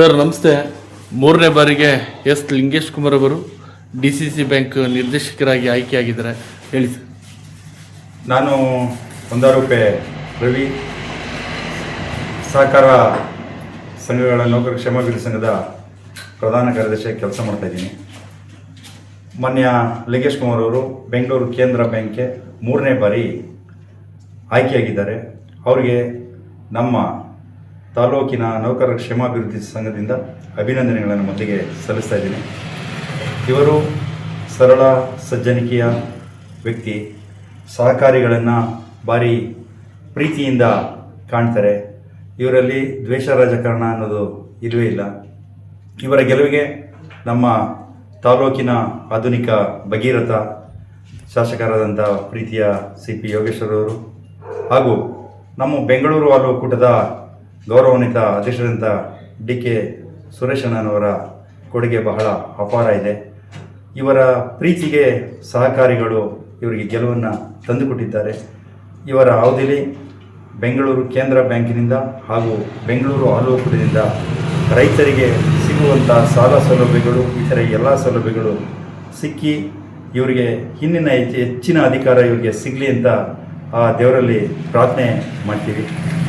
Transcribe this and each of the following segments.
Sir, ನಮಸ್ತೆ. ಮೂರನೇ ಬಾರಿಗೆ ಎಸ್. ಲಿಂಗೇಶ್ ಕುಮಾರ್ ಅವರು ಡಿ ಸಿ ಸಿ ಬ್ಯಾಂಕ್ ನಿರ್ದೇಶಕರಾಗಿ ಆಯ್ಕೆಯಾಗಿದ್ದಾರೆ. ಹೇಳಿ ಸರ್. ನಾನು ಒಂದಾರುಪೆ ರವಿ, ಸಹಕಾರ ಸಂಘಗಳ ನೌಕರ ಕ್ಷೇಮಾಭಿವೃದ್ಧಿ ಸಂಘದ ಪ್ರಧಾನ ಕಾರ್ಯದರ್ಶಿಯಾಗಿ ಕೆಲಸ ಮಾಡ್ತಾಯಿದ್ದೀನಿ ಮಾನ್ಯ ಲಿಂಗೇಶ್ ಕುಮಾರ್ ಅವರು ಬೆಂಗಳೂರು ಕೇಂದ್ರ ಬ್ಯಾಂಕ್ಗೆ ಮೂರನೇ ಬಾರಿ ಆಯ್ಕೆಯಾಗಿದ್ದಾರೆ. ಅವರಿಗೆ ನಮ್ಮ ತಾಲೂಕಿನ ನೌಕರರ ಕ್ಷೇಮಾಭಿವೃದ್ಧಿ ಸಂಘದಿಂದ ಅಭಿನಂದನೆಗಳನ್ನು ಮೊದಲಿಗೆ ಸಲ್ಲಿಸ್ತಾ ಇದ್ದೀನಿ. ಇವರು ಸರಳ, ಸಜ್ಜನಿಕೆಯ ವ್ಯಕ್ತಿ. ಸಹಕಾರಿಗಳನ್ನು ಭಾರಿ ಪ್ರೀತಿಯಿಂದ ಕಾಣ್ತಾರೆ. ಇವರಲ್ಲಿ ದ್ವೇಷ ರಾಜಕಾರಣ ಅನ್ನೋದು ಇಲ್ಲವೇ ಇಲ್ಲ. ಇವರ ಗೆಲುವಿಗೆ ನಮ್ಮ ತಾಲೂಕಿನ ಆಧುನಿಕ ಭಗೀರಥ, ಶಾಸಕರಾದಂಥ ಪ್ರೀತಿಯ ಸಿ ಪಿ ಯೋಗೇಶ್ವರವರು ಹಾಗೂ ನಮ್ಮ ಬೆಂಗಳೂರು ಹಾಲು ಗೌರವಾನ್ವಿತ ಅಧ್ಯಕ್ಷರಂತ ಡಿ ಕೆ ಸುರೇಶಣ್ಣನವರ ಕೊಡುಗೆ ಬಹಳ ಅಪಾರ ಇದೆ. ಇವರ ಪ್ರೀತಿಗೆ ಸಹಕಾರಿಗಳು ಇವರಿಗೆ ಗೆಲುವನ್ನು ತಂದುಕೊಟ್ಟಿದ್ದಾರೆ. ಇವರ ಅವಧಿಲಿ ಬೆಂಗಳೂರು ಕೇಂದ್ರ ಬ್ಯಾಂಕಿನಿಂದ ಹಾಗೂ ಬೆಂಗಳೂರು ಆಲೋಕದಿಂದ ರೈತರಿಗೆ ಸಿಗುವಂಥ ಸಾಲ ಸೌಲಭ್ಯಗಳು, ಇತರ ಎಲ್ಲ ಸೌಲಭ್ಯಗಳು ಸಿಕ್ಕಿ ಇವರಿಗೆ ಹಿಂದಿನ ಹೆಚ್ಚು ಹೆಚ್ಚಿನ ಅಧಿಕಾರ ಇವರಿಗೆ ಸಿಗಲಿ ಅಂತ ಆ ದೇವರಲ್ಲಿ ಪ್ರಾರ್ಥನೆ ಮಾಡ್ತೀವಿ.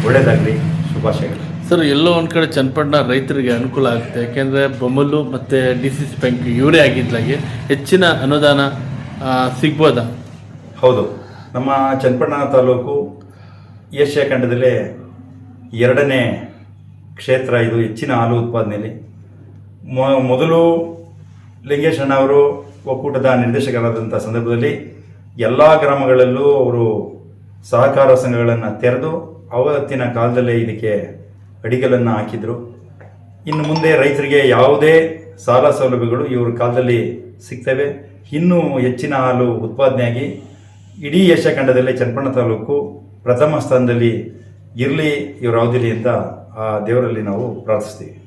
ಒಳ್ಳೆಯದಾಗಲಿ ಶುಭಾಶಯಗಳು. ಸರ್ ಎಲ್ಲೋ ಒಂದು ಕಡೆ ಚನ್ನಪಟ್ಟಣ ರೈತರಿಗೆ ಅನುಕೂಲ ಆಗುತ್ತೆ. ಯಾಕೆಂದರೆ ಬೊಮ್ಮಲು ಮತ್ತು ಡಿ ಸಿ ಸಿ ಬ್ಯಾಂಕ್ ಇವರೇ ಆಗಿದ್ದಾಗೆ ಹೆಚ್ಚಿನ ಅನುದಾನ ಸಿಗ್ಬೋದಾ? ಹೌದು. ನಮ್ಮ ಚನ್ನಪಟ್ಟಣ ತಾಲೂಕು ಏಷ್ಯಾ ಖಂಡದಲ್ಲೇ ಎರಡನೇ ಕ್ಷೇತ್ರ ಇದು ಹೆಚ್ಚಿನ ಹಾಲು ಉತ್ಪಾದನೆಯಲ್ಲಿ. ಮೊದಲು ಲಿಂಗೇಶಣ್ಣ ಅವರು ಒಕ್ಕೂಟದ ನಿರ್ದೇಶಕರಾದಂಥ ಸಂದರ್ಭದಲ್ಲಿ ಎಲ್ಲ ಗ್ರಾಮಗಳಲ್ಲೂ ಅವರು ಸಹಕಾರ ಸಂಘಗಳನ್ನು ತೆರೆದು ಅವತ್ತಿನ ಕಾಲದಲ್ಲೇ ಇದಕ್ಕೆ ಅಡಿಗಲನ್ನು ಹಾಕಿದರು. ಇನ್ನು ಮುಂದೆ ರೈತರಿಗೆ ಯಾವುದೇ ಸಾಲ ಸೌಲಭ್ಯಗಳು ಇವ್ರ ಕಾಲದಲ್ಲಿ ಸಿಗ್ತವೆ. ಇನ್ನೂ ಹೆಚ್ಚಿನ ಹಾಲು ಉತ್ಪಾದನೆಯಾಗಿ ಇಡೀ ಏಷ್ಯಾ ಚನ್ನಪಣ್ಣ ತಾಲೂಕು ಪ್ರಥಮ ಸ್ಥಾನದಲ್ಲಿ ಇರಲಿ ಇವರ ಅವಧಿಲಿ ಅಂತ ಆ ದೇವರಲ್ಲಿ ನಾವು ಪ್ರಾರ್ಥಿಸ್ತೀವಿ.